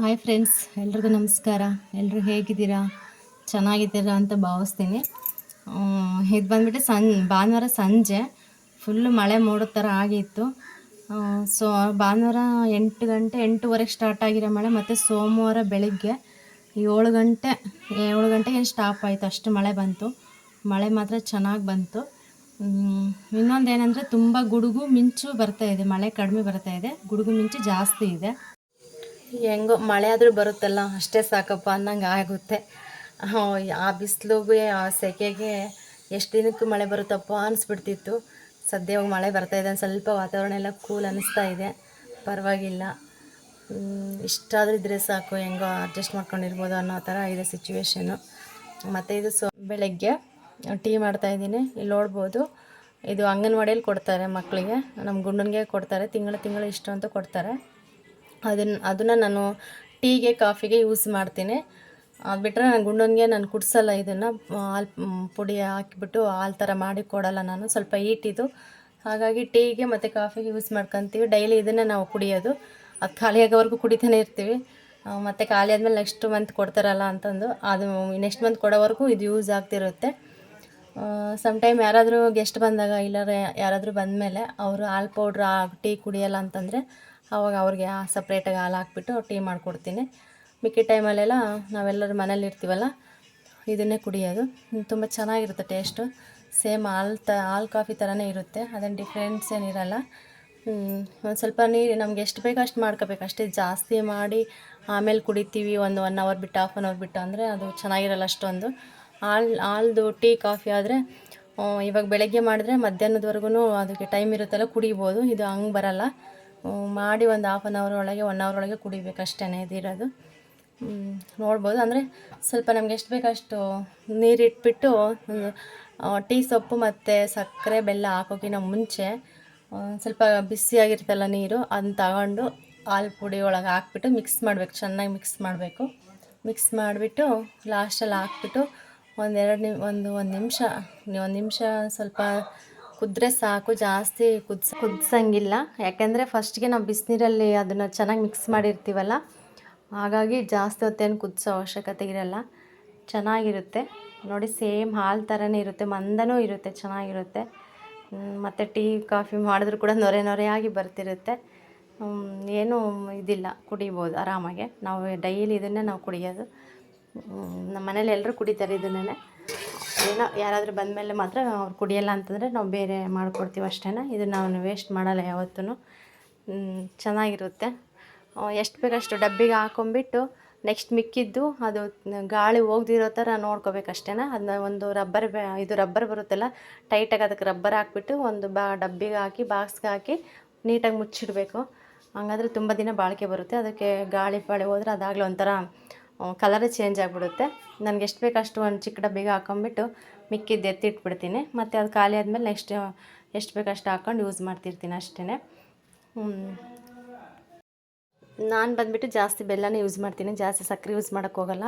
Hi friends ಎಲ್ರಿಗೂ ನಮಸ್ಕಾರ. ಎಲ್ಲರೂ ಹೇಗಿದ್ದೀರಾ? ಚೆನ್ನಾಗಿದ್ದೀರಾ ಅಂತ ಭಾವಿಸ್ತೀನಿ. ಇದು ಬಂದುಬಿಟ್ಟು ಸಂ ಭಾನುವಾರ ಸಂಜೆ ಫುಲ್ಲು ಮಳೆ ಮೋಡೋ ಥರ ಆಗಿತ್ತು. ಸೊ ಭಾನುವಾರ ಎಂಟು ಗಂಟೆ, ಎಂಟೂವರೆಗೆ ಸ್ಟಾರ್ಟ್ ಆಗಿರೋ ಮಳೆ, ಮತ್ತು ಸೋಮವಾರ ಬೆಳಿಗ್ಗೆ ಏಳು ಗಂಟೆ, ಏಳು ಗಂಟೆಗೆ ಸ್ಟಾಪ್ ಆಯಿತು, ಅಷ್ಟು ಮಳೆ ಬಂತು. ಮಳೆ ಮಾತ್ರ ಚೆನ್ನಾಗಿ ಬಂತು. ಇನ್ನೊಂದು ಏನಂದರೆ ತುಂಬ ಗುಡುಗು ಮಿಂಚು ಬರ್ತಾ ಇದೆ, ಮಳೆ ಕಡಿಮೆ ಬರ್ತಾ ಇದೆ. ಗುಡುಗು ಮಿಂಚು ಜಾಸ್ತಿ ಇದೆ. ಹೆಂಗೋ ಮಳೆ ಆದರೂ ಬರುತ್ತಲ್ಲ, ಅಷ್ಟೇ ಸಾಕಪ್ಪ ಅನ್ನಂಗೆ ಆಗುತ್ತೆ. ಆ ಬಿಸಿಲಿಗೆ, ಆ ಸೆಕೆಗೆ ಎಷ್ಟು ದಿನಕ್ಕೂ ಮಳೆ ಬರುತ್ತಪ್ಪ ಅನಿಸ್ಬಿಡ್ತಿತ್ತು. ಸದ್ಯ ಮಳೆ ಬರ್ತಾ ಇದೆ ಸ್ವಲ್ಪ ವಾತಾವರಣ ಎಲ್ಲ ಕೂಲ್ ಅನ್ನಿಸ್ತಾ ಇದೆ. ಪರವಾಗಿಲ್ಲ. ಇಷ್ಟಾದರೂ ಇದ್ದರೆ ಸಾಕು, ಹೆಂಗೋ ಅಡ್ಜಸ್ಟ್ ಮಾಡ್ಕೊಂಡಿರ್ಬೋದು ಅನ್ನೋ ಥರ ಇದೆ ಸಿಚುವೇಶನು ಮತ್ತು ಇದು ಸೊ, ಬೆಳಗ್ಗೆ ಟೀ ಮಾಡ್ತಾಯಿದ್ದೀನಿ ಇಲ್ಲಿ ನೋಡ್ಬೋದು. ಇದು ಅಂಗನವಾಡಿಯಲ್ಲಿ ಕೊಡ್ತಾರೆ ಮಕ್ಕಳಿಗೆ, ನಮ್ಮ ಗುಂಡನಿಗೆ ಕೊಡ್ತಾರೆ, ತಿಂಗಳ ತಿಂಗಳು ಇಷ್ಟು ಅಂತ ಕೊಡ್ತಾರೆ. ಅದನ್ನು ಅದನ್ನು ನಾನು ಟೀಗೆ, ಕಾಫಿಗೆ ಯೂಸ್ ಮಾಡ್ತೀನಿ. ಅದು ಬಿಟ್ಟರೆ ನನ್ನ ಗುಂಡನಿಗೆ ನಾನು ಕುಡಿಸಲ್ಲ ಇದನ್ನು. ಹಾಲು ಪುಡಿ ಹಾಕಿಬಿಟ್ಟು ಹಾಲು ಥರ ಮಾಡಿ ಕೊಡಲ್ಲ ನಾನು. ಸ್ವಲ್ಪ ಈಟಿದು ಹಾಗಾಗಿ ಟೀಗೆ ಮತ್ತು ಕಾಫಿಗೆ ಯೂಸ್ ಮಾಡ್ಕೊತೀವಿ. ಡೈಲಿ ಇದನ್ನು ನಾವು ಕುಡಿಯೋದು. ಅದು ಖಾಲಿ ಆಗೋವರೆಗೂ ಕುಡಿತಾನೆ ಇರ್ತೀವಿ. ಮತ್ತು ಖಾಲಿ ಆದಮೇಲೆ ನೆಕ್ಸ್ಟ್ ಮಂತ್ ಕೊಡ್ತಾರಲ್ಲ ಅಂತಂದು, ಅದು ನೆಕ್ಸ್ಟ್ ಮಂತ್ ಕೊಡೋವರೆಗೂ ಇದು ಯೂಸ್ ಆಗ್ತಿರುತ್ತೆ. ಸಮ್ ಟೈಮ್ ಯಾರಾದರೂ ಗೆಸ್ಟ್ ಬಂದಾಗ, ಇಲ್ಲಾರ ಯಾರಾದರೂ ಬಂದಮೇಲೆ ಅವರು ಹಾಲು ಪೌಡ್ರ್ ಟೀ ಕುಡಿಯಲ್ಲ ಅಂತಂದರೆ ಅವಾಗ ಅವ್ರಿಗೆ ಸಪ್ರೇಟಾಗಿ ಹಾಲು ಹಾಕ್ಬಿಟ್ಟು ಟೀ ಮಾಡಿಕೊಡ್ತೀನಿ. ಮಿಕ್ಕಿ ಟೈಮಲ್ಲೆಲ್ಲ ನಾವೆಲ್ಲರೂ ಮನೇಲಿ ಇರ್ತೀವಲ್ಲ, ಇದನ್ನೇ ಕುಡಿಯೋದು ತುಂಬ ಚೆನ್ನಾಗಿರುತ್ತೆ ಟೇಸ್ಟು ಸೇಮ್ ಹಾಲು ತ, ಹಾಲು ಕಾಫಿ ಥರನೇ ಇರುತ್ತೆ, ಅದೇನು ಡಿಫ್ರೆನ್ಸ್ ಏನಿರಲ್ಲ. ಒಂದು ಸ್ವಲ್ಪ ನೀರು, ನಮ್ಗೆ ಎಷ್ಟು ಬೇಕೋ ಅಷ್ಟು ಮಾಡ್ಕೋಬೇಕು. ಅಷ್ಟೇ ಜಾಸ್ತಿ ಮಾಡಿ ಆಮೇಲೆ ಕುಡಿತೀವಿ, ಒಂದು ಒನ್ ಅವರ್ ಬಿಟ್ಟು ಹಾಫ್ ಆನ್ ಅವರ್ ಬಿಟ್ಟು ಅಂದರೆ ಅದು ಚೆನ್ನಾಗಿರಲ್ಲ ಅಷ್ಟೊಂದು. ಹಾಲು, ಹಾಲ್ದು ಟೀ ಕಾಫಿ ಆದರೆ ಇವಾಗ ಬೆಳಗ್ಗೆ ಮಾಡಿದ್ರೆ ಮಧ್ಯಾಹ್ನದವರೆಗೂ ಅದಕ್ಕೆ ಟೈಮ್ ಇರುತ್ತಲ್ಲ, ಕುಡಿಬೋದು. ಇದು ಹಂಗೆ ಬರಲ್ಲ. ಮಾಡಿ ಒಂದು ಹಾಫ್ ಆನ್ ಅವರ್ ಒಳಗೆ ಒನ್ ಅವರ್ ಒಳಗೆ ಕುಡಿಬೇಕು ಅಷ್ಟೇ ಇದಿರೋದು ನೋಡ್ಬೋದು. ಅಂದರೆ ಸ್ವಲ್ಪ ನಮ್ಗೆ ಎಷ್ಟು ಬೇಕಷ್ಟು ನೀರಿಟ್ಬಿಟ್ಟು ಟೀ ಸೊಪ್ಪು ಮತ್ತು ಸಕ್ಕರೆ, ಬೆಲ್ಲ ಹಾಕೋಕ್ಕಿಂತ ಮುಂಚೆ ಸ್ವಲ್ಪ ಬಿಸಿಯಾಗಿರ್ತಲ್ಲ ನೀರು ಅದನ್ನ ತಗೊಂಡು ಹಾಲು ಪುಡಿ ಒಳಗೆ ಹಾಕ್ಬಿಟ್ಟು ಮಿಕ್ಸ್ ಮಾಡಬೇಕು. ಚೆನ್ನಾಗಿ ಮಿಕ್ಸ್ ಮಾಡಬೇಕು. ಮಿಕ್ಸ್ ಮಾಡಿಬಿಟ್ಟು ಲಾಸ್ಟಲ್ಲಿ ಹಾಕ್ಬಿಟ್ಟು ಒಂದೆರಡು ನಿಮ್, ಒಂದು ಒಂದು ನಿಮಿಷ ಒಂದು ನಿಮಿಷ ಸ್ವಲ್ಪ ಕುದ್ರೆ ಸಾಕು, ಜಾಸ್ತಿ ಕುದ್ಸ, ಕುದಿಸಂಗಿಲ್ಲ. ಯಾಕೆಂದರೆ ಫಸ್ಟ್ಗೆ ನಾವು ಬಿಸಿನೀರಲ್ಲಿ ಅದನ್ನು ಚೆನ್ನಾಗಿ ಮಿಕ್ಸ್ ಮಾಡಿರ್ತೀವಲ್ಲ, ಹಾಗಾಗಿ ಜಾಸ್ತಿ ಹೊತ್ತೇನು ಕುದಿಸೋ ಅವಶ್ಯಕತೆ ಇರಲ್ಲ. ಚೆನ್ನಾಗಿರುತ್ತೆ. ನೋಡಿ ಸೇಮ್ ಹಾಲು ಥರನೇ ಇರುತ್ತೆ, ಮಂದನೂ ಇರುತ್ತೆ, ಚೆನ್ನಾಗಿರುತ್ತೆ. ಮತ್ತು ಟೀ, ಕಾಫಿ ಮಾಡಿದ್ರು ಕೂಡ ನೊರೆ ನೊರೆಯಾಗಿ ಬರ್ತಿರುತ್ತೆ. ಏನೂ ಇದಿಲ್ಲ, ಕುಡಿಬೋದು ಆರಾಮಾಗೆ. ನಾವು ಡೈಲಿ ಇದನ್ನೇ ನಾವು ಕುಡಿಯೋದು. ನಮ್ಮ ಮನೇಲಿ ಎಲ್ಲರೂ ಕುಡಿತಾರೆ ಇದನ್ನೇ ಏನೋ ಯಾರಾದರೂ ಬಂದಮೇಲೆ ಮಾತ್ರ ಅವ್ರು ಕುಡಿಯಲ್ಲ ಅಂತಂದರೆ ನಾವು ಬೇರೆ ಮಾಡಿಕೊಡ್ತೀವಿ ಅಷ್ಟೇ ಇದು ನಾವು ವೇಸ್ಟ್ ಮಾಡಲ್ಲ ಯಾವತ್ತೂ ಚೆನ್ನಾಗಿರುತ್ತೆ. ಎಷ್ಟು ಬೇಕಷ್ಟು ಡಬ್ಬಿಗೆ ಹಾಕೊಂಬಿಟ್ಟು ನೆಕ್ಸ್ಟ್ ಮಿಕ್ಕಿದ್ದು ಅದು ಗಾಳಿ ಹೋಗ್ದಿರೋ ಥರ ನೋಡ್ಕೋಬೇಕಷ್ಟೇ ಅದನ್ನ ಒಂದು ರಬ್ಬರ್ ಇದು ರಬ್ಬರ್ ಬರುತ್ತಲ್ಲ ಟೈಟಾಗಿ ಅದಕ್ಕೆ ರಬ್ಬರ್ ಹಾಕ್ಬಿಟ್ಟು ಒಂದು ಬಾ, ಡಬ್ಬಿಗೆ ಹಾಕಿ ಬಾಕ್ಸ್ಗೆ ಹಾಕಿ ನೀಟಾಗಿ ಮುಚ್ಚಿಡಬೇಕು. ಹಂಗಾದ್ರೆ ತುಂಬ ದಿನ ಬಾಳಿಕೆ ಬರುತ್ತೆ. ಅದಕ್ಕೆ ಗಾಳಿ ಪಾಳಿ ಹೋದ್ರೆ ಅದಾಗಲೇ ಒಂಥರ ಕಲರೇ ಚೇಂಜ್ ಆಗಿಬಿಡುತ್ತೆ. ನನಗೆ ಎಷ್ಟು ಬೇಕಷ್ಟು ಒಂದು ಚಿಕ್ಕ ಡಬ್ಬಿಗೆ ಹಾಕೊಂಬಿಟ್ಟು ಮಿಕ್ಕಿದ್ದು ಎತ್ತಿಟ್ಬಿಡ್ತೀನಿ. ಮತ್ತು ಅದು ಖಾಲಿ ಆದಮೇಲೆ ನೆಕ್ಸ್ಟ್ ಎಷ್ಟು ಬೇಕಷ್ಟು ಹಾಕ್ಕೊಂಡು ಯೂಸ್ ಮಾಡ್ತಿರ್ತೀನಿ ಅಷ್ಟೇ ನಾನು ಬಂದುಬಿಟ್ಟು ಜಾಸ್ತಿ ಬೆಲ್ಲನೇ ಯೂಸ್ ಮಾಡ್ತೀನಿ. ಜಾಸ್ತಿ ಸಕ್ಕರೆ ಯೂಸ್ ಮಾಡೋಕ್ಕೆ ಹೋಗಲ್ಲ.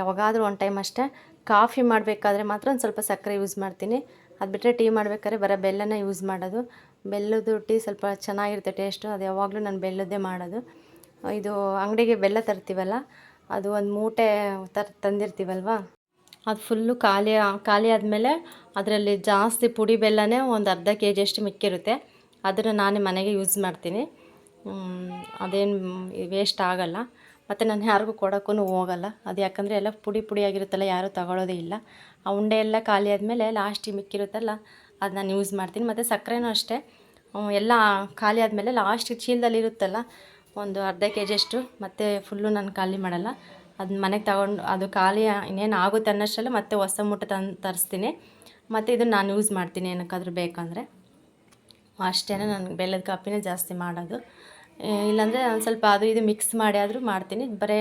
ಯಾವಾಗಾದರೂ ಒಂದು ಟೈಮ್ ಅಷ್ಟೇ. ಕಾಫಿ ಮಾಡಬೇಕಾದ್ರೆ ಮಾತ್ರ ಒಂದು ಸ್ವಲ್ಪ ಸಕ್ಕರೆ ಯೂಸ್ ಮಾಡ್ತೀನಿ. ಅದು ಬಿಟ್ಟರೆ ಟೀ ಮಾಡಬೇಕಾದ್ರೆ ಬರೋ ಬೆಲ್ಲನೇ ಯೂಸ್ ಮಾಡೋದು. ಬೆಲ್ಲದ್ದು ಟೀ ಸ್ವಲ್ಪ ಚೆನ್ನಾಗಿರುತ್ತೆ ಟೇಸ್ಟು ಅದು ಯಾವಾಗಲೂ ನಾನು ಬೆಲ್ಲದ್ದೇ ಮಾಡೋದು. ಇದು ಅಂಗಡಿಗೆ ಬೆಲ್ಲ ತರ್ತೀವಲ್ಲ ಅದು ಒಂದು ಮೂಟೆ ಥರ ತಂದಿರ್ತೀವಲ್ವ? ಅದು ಫುಲ್ಲು ಖಾಲಿ ಖಾಲಿ ಆದಮೇಲೆ ಅದರಲ್ಲಿ ಜಾಸ್ತಿ ಪುಡಿ ಬೆಲ್ಲನೇ ಒಂದು ಅರ್ಧ ಕೆ ಜಿಯಷ್ಟು ಮಿಕ್ಕಿರುತ್ತೆ. ಅದನ್ನು ನಾನೇ ಮನೆಗೆ ಯೂಸ್ ಮಾಡ್ತೀನಿ. ಅದೇನು ವೇಸ್ಟ್ ಆಗೋಲ್ಲ. ಮತ್ತು ನಾನು ಯಾರಿಗೂ ಕೊಡೋಕ್ಕೂ ಹೋಗಲ್ಲ. ಅದು ಯಾಕಂದರೆ ಎಲ್ಲ ಪುಡಿ ಪುಡಿ ಆಗಿರುತ್ತಲ್ಲ ಯಾರೂ ತಗೊಳ್ಳೋದೇ ಇಲ್ಲ. ಆ ಉಂಡೆ ಎಲ್ಲ ಖಾಲಿ ಆದಮೇಲೆ ಲಾಸ್ಟಿಗೆ ಮಿಕ್ಕಿರುತ್ತಲ್ಲ ಅದು ನಾನು ಯೂಸ್ ಮಾಡ್ತೀನಿ. ಮತ್ತು ಸಕ್ಕರೆನೂ ಅಷ್ಟೇ. ಎಲ್ಲ ಖಾಲಿ ಆದಮೇಲೆ ಲಾಸ್ಟಿಗೆ ಚೀಲದಲ್ಲಿ ಇರುತ್ತಲ್ಲ ಒಂದು ಅರ್ಧ ಕೆ ಜಿಯಷ್ಟು ಮತ್ತು ಫುಲ್ಲು ನಾನು ಖಾಲಿ ಮಾಡಲ್ಲ. ಅದನ್ನ ಮನೆಗೆ ತಗೊಂಡು, ಅದು ಖಾಲಿ ಇನ್ನೇನು ಆಗುತ್ತೆ ಅನ್ನೋಷ್ಟರಲ್ಲಿ ಮತ್ತೆ ಹೊಸ ಮೂಟೆ ತಂದು ತರಿಸ್ತೀನಿ. ಮತ್ತು ಇದನ್ನು ನಾನು ಯೂಸ್ ಮಾಡ್ತೀನಿ, ಏನಕ್ಕಾದ್ರೂ ಬೇಕಂದರೆ. ಅಷ್ಟೇ ನಾನು ಬೆಲ್ಲದ ಕಾಪಿನೇ ಜಾಸ್ತಿ ಮಾಡೋದು. ಇಲ್ಲಾಂದರೆ ನಾನು ಸ್ವಲ್ಪ ಅದು ಇದು ಮಿಕ್ಸ್ ಮಾಡಿ ಆದರೂ ಮಾಡ್ತೀನಿ. ಬರೀ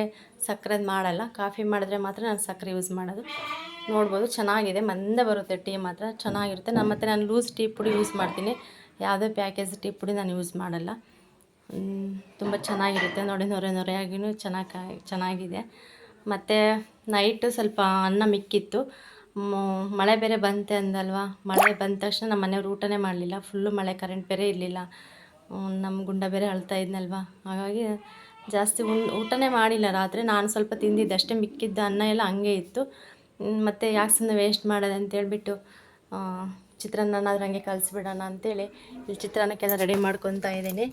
ಸಕ್ಕರೆದು ಮಾಡಲ್ಲ. ಕಾಫಿ ಮಾಡಿದ್ರೆ ಮಾತ್ರ ನಾನು ಸಕ್ಕರೆ ಯೂಸ್ ಮಾಡೋದು. ನೋಡ್ಬೋದು, ಚೆನ್ನಾಗಿದೆ. ಮಂದ ಬರುತ್ತೆ ಟೀ ಮಾತ್ರ. ಚೆನ್ನಾಗಿರುತ್ತೆ. ನಾನು ಮತ್ತು ನಾನು ಲೂಸ್ ಟೀ ಪುಡಿ ಯೂಸ್ ಮಾಡ್ತೀನಿ. ಯಾವುದೇ ಪ್ಯಾಕೇಜ್ ಟೀ ಪುಡಿ ನಾನು ಯೂಸ್ ಮಾಡಲ್ಲ. ತುಂಬ ಚೆನ್ನಾಗಿರುತ್ತೆ. ನೋಡಿ, ನೊರೆ ನೊರೆಯಾಗಿಯೂ ಚೆನ್ನಾಗಿ ಚೆನ್ನಾಗಿದೆ. ಮತ್ತು ನೈಟು ಸ್ವಲ್ಪ ಅನ್ನ ಮಿಕ್ಕಿತ್ತು. ಮಳೆ ಬೇರೆ ಬಂತೆ ಅಂದಲ್ವಾ? ಮಳೆ ಬಂದ ತಕ್ಷಣ ನಮ್ಮ ಮನೆಯವ್ರು ಊಟನೇ ಮಾಡಲಿಲ್ಲ. ಫುಲ್ಲು ಮಳೆ ಕರೆಂಟ್ ಬೇರೆ ಇರಲಿಲ್ಲ. ನಮ್ಮ ಗುಂಡ ಬೇರೆ ಅಳ್ತಾ ಇದ್ನಲ್ವಾ? ಹಾಗಾಗಿ ಜಾಸ್ತಿ ಉನ್, ಊಟನೇ ಮಾಡಿಲ್ಲ. ರಾತ್ರಿ ನಾನು ಸ್ವಲ್ಪ ತಿಂದಿದ್ದೆ. ಅಷ್ಟೇ ಮಿಕ್ಕಿದ್ದ ಅನ್ನ ಎಲ್ಲ ಹಂಗೆ ಇತ್ತು. ಮತ್ತು ಯಾಕೆ ಸುಮ್ಮನೆ ವೇಸ್ಟ್ ಮಾಡೋದು ಅಂತೇಳ್ಬಿಟ್ಟು ಚಿತ್ರಾನ್ನನಾದ್ರೂ ಹಂಗೆ ಕಲಿಸ್ಬಿಡೋಣ ಅಂತೇಳಿ ಇಲ್ಲಿ ಚಿತ್ರಾನ್ನಕ್ಕೆಲ್ಲ ರೆಡಿ ಮಾಡ್ಕೊತಾ ಇದ್ದೀನಿ.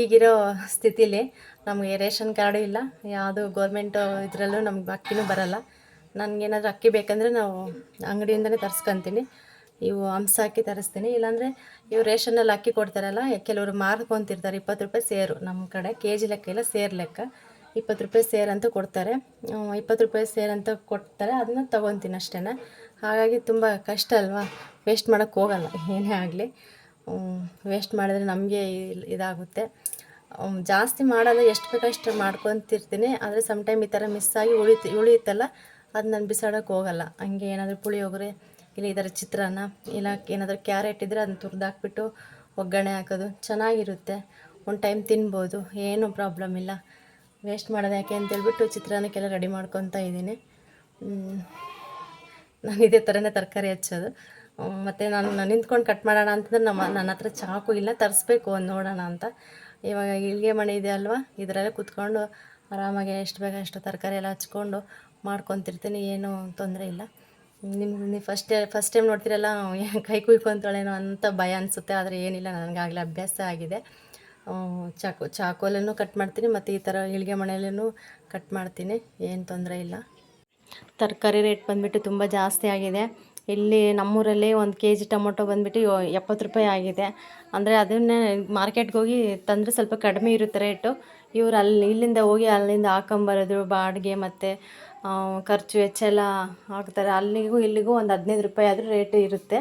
ಈಗಿರೋ ಸ್ಥಿತಿಲಿ ನಮಗೆ ರೇಷನ್ ಕಾರ್ಡು ಇಲ್ಲ. ಯಾವುದು ಗೌರ್ಮೆಂಟ್ ಇದರಲ್ಲೂ ನಮ್ಗೆ ಅಕ್ಕಿನೂ ಬರಲ್ಲ. ನನಗೇನಾದರೂ ಅಕ್ಕಿ ಬೇಕಂದರೆ ನಾವು ಅಂಗಡಿಯಿಂದಲೇ ತರಿಸ್ಕೊತೀನಿ. ಇವು ಹಂಸ ಅಕ್ಕಿ ತರಿಸ್ತೀನಿ. ಇಲ್ಲಾಂದರೆ ಇವು ರೇಷನಲ್ಲಿ ಅಕ್ಕಿ ಕೊಡ್ತಾರಲ್ಲ, ಕೆಲವರು ಮಾರ್ಕೊತಿರ್ತಾರೆ ಇಪ್ಪತ್ತು ರೂಪಾಯಿ ಸೇರು. ನಮ್ಮ ಕಡೆ ಕೆ ಜಿ ಲೆಕ್ಕ ಇಲ್ಲ, ಸೇರು ಲೆಕ್ಕ. ಇಪ್ಪತ್ತು ರೂಪಾಯಿ ಸೇರು ಅಂತ ಕೊಡ್ತಾರೆ. ಇಪ್ಪತ್ತು ರೂಪಾಯಿ ಸೇರು ಅಂತ ಕೊಡ್ತಾರೆ. ಅದನ್ನ ತೊಗೊತೀನಿ ಅಷ್ಟೇ ಹಾಗಾಗಿ ತುಂಬ ಕಷ್ಟ ಅಲ್ವಾ? ವೇಸ್ಟ್ ಮಾಡೋಕ್ಕೆ ಹೋಗಲ್ಲ, ಏನೇ ಆಗಲಿ. ವೇಸ್ಟ್ ಮಾಡಿದ್ರೆ ನಮಗೆ ಇದಾಗುತ್ತೆ. ಜಾಸ್ತಿ ಮಾಡಲ್ಲ, ಎಷ್ಟು ಬೇಕಷ್ಟು ಮಾಡ್ಕೊತಿರ್ತೀನಿ. ಆದರೆ ಸಮ್ಟೈಮ್ ಈ ಥರ ಮಿಸ್ ಆಗಿ ಉಳಿತು, ಉಳಿಯುತ್ತಲ್ಲ, ಅದು ನಾನು ಬಿಸಾಡೋಕೆ ಹೋಗಲ್ಲ. ಹಂಗೆ ಏನಾದರೂ ಪುಳಿಯೋಗರೆ, ಇಲ್ಲ ಥರ ಚಿತ್ರಾನ್ನ, ಇಲ್ಲ ಏನಾದರೂ ಕ್ಯಾರೆಟ್ ಇದ್ದರೆ ಅದನ್ನ ತುರಿದಾಕ್ಬಿಟ್ಟು ಒಗ್ಗರಣೆ ಹಾಕೋದು, ಚೆನ್ನಾಗಿರುತ್ತೆ. ಒಂದು ಟೈಮ್ ತಿನ್ಬೋದು, ಏನೂ ಪ್ರಾಬ್ಲಮ್ ಇಲ್ಲ. ವೇಸ್ಟ್ ಮಾಡೋದು ಯಾಕೆ ಅಂತೇಳ್ಬಿಟ್ಟು ಚಿತ್ರಾನ್ನಕ್ಕೆಲ್ಲ ರೆಡಿ ಮಾಡ್ಕೊತಾ ಇದ್ದೀನಿ. ನಾನು ಇದೇ ಥರನೇ ತರಕಾರಿ ಹಚ್ಚೋದು. ಮತ್ತು ನಾನು ನಿಂತ್ಕೊಂಡು ಕಟ್ ಮಾಡೋಣ ಅಂತಂದ್ರೆ ನಮ್ಮ, ನನ್ನ ಹತ್ರ ಚಾಕು ಇಲ್ಲ, ತರಿಸ್ಬೇಕು ಒಂದು ನೋಡೋಣ ಅಂತ. ಇವಾಗ ಇಲ್ಲಿಗೆ ಮಣೆ ಇದೆ ಅಲ್ವಾ? ಇದರಲ್ಲೇ ಕೂತ್ಕೊಂಡು ಆರಾಮಾಗಿ ಎಷ್ಟು ಬೇಗ ಅಷ್ಟು ತರಕಾರಿ ಎಲ್ಲ ಹಚ್ಕೊಂಡು ಮಾಡ್ಕೊತಿರ್ತೀನಿ, ಏನೂ ತೊಂದರೆ ಇಲ್ಲ. ನಿಮ್ಗೆ ನೀವು ಫಸ್ಟ್ ಫಸ್ಟ್ ಟೈಮ್ ನೋಡ್ತಿರಲ್ಲ ಕೈ ಕುಯ್ಕೊತಾಳೇನೋ ಅಂತ ಭಯ ಅನಿಸುತ್ತೆ, ಆದರೆ ಏನಿಲ್ಲ, ನನಗಾಗಲೇ ಅಭ್ಯಾಸ ಆಗಿದೆ. ಚಾಕು ಚಾಕೋಲನ್ನು ಕಟ್ ಮಾಡ್ತೀನಿ, ಮತ್ತು ಈ ಥರ ಇಳಿಗೆ ಮಣೆಯಲ್ಲೂ ಕಟ್ ಮಾಡ್ತೀನಿ, ಏನು ತೊಂದರೆ ಇಲ್ಲ. ತರಕಾರಿ ರೇಟ್ ಬಂದುಬಿಟ್ಟು ತುಂಬ ಜಾಸ್ತಿ ಆಗಿದೆ. ಇಲ್ಲಿ ನಮ್ಮೂರಲ್ಲಿ ಒಂದು ಕೆ ಜಿ ಟೊಮೊಟೊ ಬಂದುಬಿಟ್ಟು ಎಪ್ಪತ್ತು ರೂಪಾಯಿ ಆಗಿದೆ. ಅಂದರೆ ಅದನ್ನೇ ಮಾರ್ಕೆಟ್ಗೆ ಹೋಗಿ ತಂದರೆ ಸ್ವಲ್ಪ ಕಡಿಮೆ ಇರುತ್ತೆ ರೇಟು. ಇವ್ರು ಅಲ್ಲಿ ಇಲ್ಲಿಂದ ಹೋಗಿ ಅಲ್ಲಿಂದ ಹಾಕೊಂಬರೋದು, ಬಾಡಿಗೆ ಮತ್ತು ಖರ್ಚು ವೆಚ್ಚ ಎಲ್ಲ ಹಾಕ್ತಾರೆ. ಅಲ್ಲಿಗೂ ಇಲ್ಲಿಗೂ ಒಂದು ಹದಿನೈದು ರೂಪಾಯಿ ಆದರೂ ರೇಟ್ ಇರುತ್ತೆ.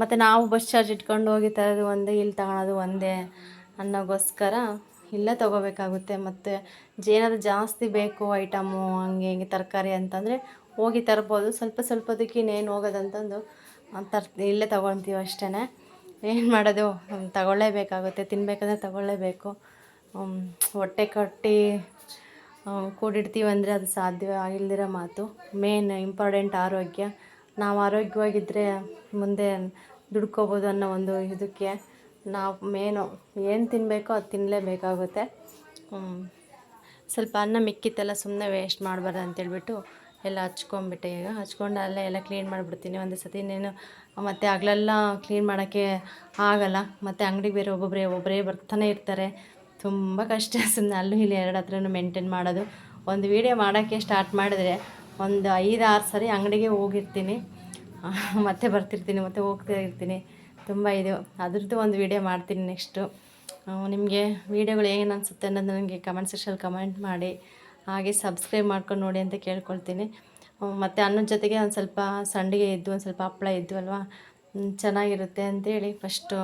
ಮತ್ತು ನಾವು ಬಸ್ ಚಾರ್ಜ್ ಇಟ್ಕೊಂಡು ಹೋಗಿ ತರೋದು ಒಂದೇ, ಇಲ್ಲಿ ತಗೊಳೋದು ಒಂದೇ ಅನ್ನೋಗೋಸ್ಕರ ಇಲ್ಲೇ ತೊಗೋಬೇಕಾಗುತ್ತೆ. ಮತ್ತು ಏನಾದರೂ ಜಾಸ್ತಿ ಬೇಕು ಐಟಮು, ಹಂಗೆ ಹಿಂಗೆ ತರಕಾರಿ ಅಂತಂದರೆ ಹೋಗಿ ತರ್ಬೋದು. ಸ್ವಲ್ಪ ಸ್ವಲ್ಪದಕ್ಕೆ ಇನ್ನೇನು ಹೋಗೋದಂತಂದು ತರ್, ಇಲ್ಲೇ ತೊಗೊಳ್ತೀವಿ ಅಷ್ಟೇ ಏನು ಮಾಡೋದು? ತಗೊಳ್ಳೇಬೇಕಾಗುತ್ತೆ. ತಿನ್ನಬೇಕಂದ್ರೆ ತಗೊಳ್ಳೇಬೇಕು. ಹೊಟ್ಟೆ ಕಟ್ಟಿ ಕೂಡಿಡ್ತೀವಿ ಅಂದರೆ ಅದು ಸಾಧ್ಯ ಇಲ್ದಿರೋ ಮಾತು. ಮೇನ್ ಇಂಪಾರ್ಟೆಂಟ್ ಆರೋಗ್ಯ. ನಾವು ಆರೋಗ್ಯವಾಗಿದ್ದರೆ ಮುಂದೆ ದುಡ್ಕೋಬೋದು ಅನ್ನೋ ಒಂದು ಇದಕ್ಕೆ ನಾವು ಮೇನು ಏನು ತಿನ್ನಬೇಕೋ ಅದು ತಿನ್ನಲೇಬೇಕಾಗುತ್ತೆ. ಸ್ವಲ್ಪ ಅನ್ನ ಮಿಕ್ಕಿತ್ತೆಲ್ಲ ಸುಮ್ಮನೆ ವೇಸ್ಟ್ ಮಾಡಬಾರ್ದು ಅಂತೇಳ್ಬಿಟ್ಟು ಎಲ್ಲ ಹಚ್ಕೊಂಬಿಟ್ಟೆ ಈಗ. ಹಚ್ಕೊಂಡು ಅಲ್ಲೇ ಎಲ್ಲ ಕ್ಲೀನ್ ಮಾಡಿಬಿಡ್ತೀನಿ. ಒಂದು ಸತಿ ಇನ್ನೇನು ಮತ್ತು ಹಗಲೆಲ್ಲ ಕ್ಲೀನ್ ಮಾಡೋಕ್ಕೆ ಆಗಲ್ಲ. ಮತ್ತು ಅಂಗಡಿಗೆ ಬೇರೆ ಒಬ್ಬೊಬ್ಬರೇ ಒಬ್ಬರೇ ಬರ್ತಾನೆ ಇರ್ತಾರೆ. ತುಂಬ ಕಷ್ಟ. ಸುಮ್ಮನೆ ಅಲ್ಲೂ ಇಲ್ಲಿ ಎರಡು ಹತ್ರನೂ ಮೇಂಟೈನ್ ಮಾಡೋದು. ಒಂದು ವೀಡಿಯೋ ಮಾಡೋಕ್ಕೆ ಸ್ಟಾರ್ಟ್ ಮಾಡಿದ್ರೆ ಒಂದು ಐದು, ಆರು ಸರಿ ಅಂಗಡಿಗೆ ಹೋಗಿರ್ತೀನಿ. ಮತ್ತೆ ಬರ್ತಿರ್ತೀನಿ, ಮತ್ತೆ ಹೋಗ್ತಾ ಇರ್ತೀನಿ. ತುಂಬ ಇದು. ಅದ್ರದ್ದು ಒಂದು ವೀಡಿಯೋ ಮಾಡ್ತೀನಿ ನೆಕ್ಸ್ಟು ನಿಮಗೆ ವೀಡಿಯೋಗಳು ಏನು ಅನಿಸುತ್ತೆ ಅನ್ನೋದು ನನಗೆ ಕಮೆಂಟ್ ಸೆಕ್ಷನ್ ಕಮೆಂಟ್ ಮಾಡಿ. ಹಾಗೆ ಸಬ್ಸ್ಕ್ರೈಬ್ ಮಾಡ್ಕೊಂಡು ನೋಡಿ ಅಂತ ಕೇಳ್ಕೊಳ್ತೀನಿ. ಮತ್ತು ಅನ್ನದ ಜೊತೆಗೆ ಒಂದು ಸ್ವಲ್ಪ ಸಂಡಿಗೆ ಇದ್ದು, ಒಂದು ಸ್ವಲ್ಪ ಹಪ್ಪಳ ಇದ್ದು ಅಲ್ವಾ? ಚೆನ್ನಾಗಿರುತ್ತೆ ಅಂತೇಳಿ ಫಸ್ಟು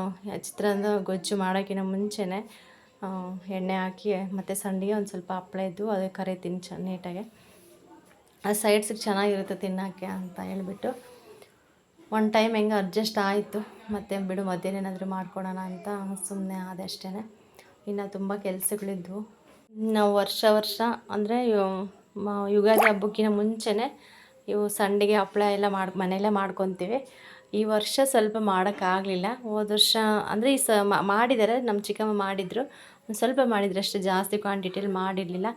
ಚಿತ್ರಾನ್ನ ಗೊಜ್ಜು ಮಾಡೋಕ್ಕಿಂತ ಮುಂಚೆನೆ ಎಣ್ಣೆ ಹಾಕಿ, ಮತ್ತು ಸಂಡಿಗೆ ಒಂದು ಸ್ವಲ್ಪ ಹಪ್ಪಳ ಇದ್ದು, ಅದು ಕರಿತೀನಿ ಚ ನೀಟಾಗಿ ಆ ಸೈಡ್ಸಿಗೆ ಚೆನ್ನಾಗಿರುತ್ತೆ ತಿನ್ನೋಕ್ಕೆ ಅಂತ ಹೇಳ್ಬಿಟ್ಟು. ಒನ್ ಟೈಮ್ ಹೆಂಗೆ ಅಡ್ಜಸ್ಟ್ ಆಯಿತು. ಮತ್ತು ಬಿಡು, ಮಧ್ಯಾಹ್ನ ಏನಾದರೂ ಮಾಡ್ಕೊಡೋಣ ಅಂತ ಸುಮ್ಮನೆ ಆದೆ ಅಷ್ಟೇ ಇನ್ನು ತುಂಬ ಕೆಲಸಗಳಿದ್ವು. ನಾವು ವರ್ಷ ವರ್ಷ ಅಂದರೆ ಯುಗಾದಿ ಹಬ್ಬಕ್ಕಿಂತ ಮುಂಚೆನೇ ಇವು ಸಂಡಿಗೆ ಹಪ್ಪಳ ಎಲ್ಲ ಮಾಡಿ, ಮನೆಯಲ್ಲೇ ಮಾಡ್ಕೊತೀವಿ. ಈ ವರ್ಷ ಸ್ವಲ್ಪ ಮಾಡೋಕ್ಕಾಗಲಿಲ್ಲ ಹೋದ ವರ್ಷ ಅಂದರೆ ಈ ಸ ಮಾಡಿದ್ದಾರೆ ನಮ್ಮ ಚಿಕ್ಕಮ್ಮ ಮಾಡಿದರು. ಒಂದು ಸ್ವಲ್ಪ ಮಾಡಿದ್ರು ಅಷ್ಟೇ, ಜಾಸ್ತಿ ಕ್ವಾಂಟಿಟಿಯಲ್ಲಿ ಮಾಡಿರಲಿಲ್ಲ.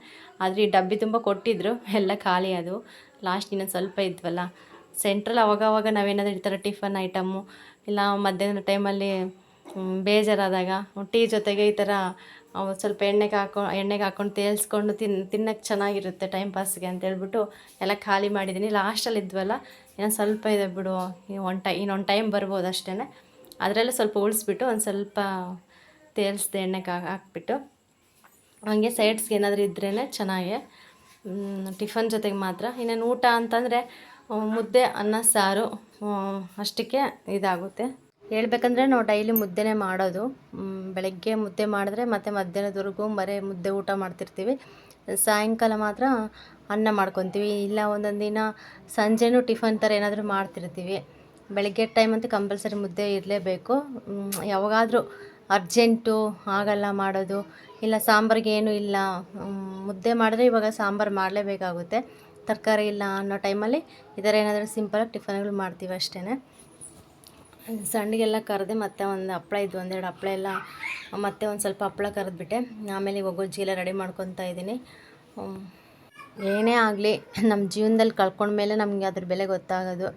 ಆದರೆ ಈ ಡಬ್ಬಿ ತುಂಬ ಕೊಟ್ಟಿದ್ದರು ಎಲ್ಲ ಖಾಲಿ ಅದು. ಲಾಸ್ಟ್ ಇನ್ನೊಂದು ಸ್ವಲ್ಪ ಇದ್ವಲ್ಲ. ಸೆಂಟ್ರಲ್ ಅವಾಗವಾಗ ನಾವೇನಾದರೂ ಈ ಟಿಫನ್ ಐಟಮು ಇಲ್ಲ ಮಧ್ಯಾಹ್ನದ ಟೈಮಲ್ಲಿ ಬೇಜಾರಾದಾಗ, ಟೀ ಜೊತೆಗೆ ಈ ಥರ ಸ್ವಲ್ಪ ಎಣ್ಣೆಗೆ ಹಾಕೊ, ಎಣ್ಣೆಗೆ ಹಾಕ್ಕೊಂಡು ತೇಲ್ಸ್ಕೊಂಡು ತಿನ್ ತಿನ್ನಕ್ಕೆ ಚೆನ್ನಾಗಿರುತ್ತೆ ಟೈಮ್ ಪಾಸ್ಗೆ ಅಂತ ಹೇಳ್ಬಿಟ್ಟು ಎಲ್ಲ ಖಾಲಿ ಮಾಡಿದ್ದೀನಿ ಲಾಸ್ಟಲ್ಲಿ ಇದ್ವಲ್ಲ ಇನ್ನೊಂದು ಸ್ವಲ್ಪ ಇದೆ ಬಿಡು ಒಂದು ಟೈ, ಇನ್ನೊಂದು ಟೈಮ್ ಬರ್ಬೋದು ಅಷ್ಟೇ ಅದರಲ್ಲೇ ಸ್ವಲ್ಪ ಉಳಿಸ್ಬಿಟ್ಟು ಒಂದು ಸ್ವಲ್ಪ ತೇಲ್ಸ್ದೆ ಎಣ್ಣೆಗೆ ಹಾಕ್- ಹಾಕ್ಬಿಟ್ಟು. ಹಾಗೆ ಸೈಡ್ಸ್ಗೆ ಏನಾದರೂ ಇದ್ರೇ ಚೆನ್ನಾಗೆ ಟಿಫನ್ ಜೊತೆಗೆ ಮಾತ್ರ. ಇನ್ನೇನು ಊಟ ಅಂತಂದರೆ ಮುದ್ದೆ, ಅನ್ನ, ಸಾರು ಅಷ್ಟಕ್ಕೆ ಇದಾಗುತ್ತೆ. ಹೇಳ್ಬೇಕಂದ್ರೆ ನಾವು ಡೈಲಿ ಮುದ್ದೆನೇ ಮಾಡೋದು. ಬೆಳಗ್ಗೆ ಮುದ್ದೆ ಮಾಡಿದ್ರೆ ಮತ್ತು ಮಧ್ಯಾಹ್ನದವರೆಗೂ ಬರೀ ಮುದ್ದೆ ಊಟ ಮಾಡ್ತಿರ್ತೀವಿ. ಸಾಯಂಕಾಲ ಮಾತ್ರ ಅನ್ನ ಮಾಡ್ಕೊತೀವಿ. ಇಲ್ಲ, ಒಂದೊಂದು ದಿನ ಸಂಜೆನೂ ಟಿಫನ್ ಥರ ಏನಾದರೂ ಮಾಡ್ತಿರ್ತೀವಿ. ಬೆಳಗ್ಗೆ ಟೈಮ್ ಅಂತೂ ಕಂಪಲ್ಸರಿ ಮುದ್ದೆ ಇರಲೇಬೇಕು. ಯಾವಾಗಾದರೂ ಅರ್ಜೆಂಟು ಆಗಲ್ಲ ಮಾಡೋದು. ಇಲ್ಲ, ಸಾಂಬಾರಿಗೆ ಏನೂ ಇಲ್ಲ. ಮುದ್ದೆ ಮಾಡಿದ್ರೆ ಇವಾಗ ಸಾಂಬಾರು ಮಾಡಲೇಬೇಕಾಗುತ್ತೆ. ತರಕಾರಿ ಇಲ್ಲ ಅನ್ನೋ ಟೈಮಲ್ಲಿ ಈ ಥರ ಏನಾದರೂ ಸಿಂಪಲಾಗಿ ಟಿಫನ್ಗಳು ಮಾಡ್ತೀವಿ ಅಷ್ಟೇ ಸಂಡಿಗೆಲ್ಲ ಕರೆದೆ ಮತ್ತೆ ಒಂದು ಹಪ್ಳ ಇದ್ದು ಒಂದೆರಡು ಹಪ್ಳ ಎಲ್ಲ, ಮತ್ತೆ ಒಂದು ಸ್ವಲ್ಪ ಹಪ್ಳ ಕರೆದ್ಬಿಟ್ಟೆ. ಆಮೇಲೆ ಒಗ್ಗೊಜ್ಜಿ ಗೊಜ್ಜಿಗೆಲ್ಲ ರೆಡಿ ಮಾಡ್ಕೊತಾ ಇದ್ದೀನಿ. ಏನೇ ಆಗಲಿ, ನಮ್ಮ ಜೀವನದಲ್ಲಿ ಕಳ್ಕೊಂಡ್ಮೇಲೆ ನಮಗೆ ಅದ್ರ ಬೆಲೆ ಗೊತ್ತಾಗೋದು.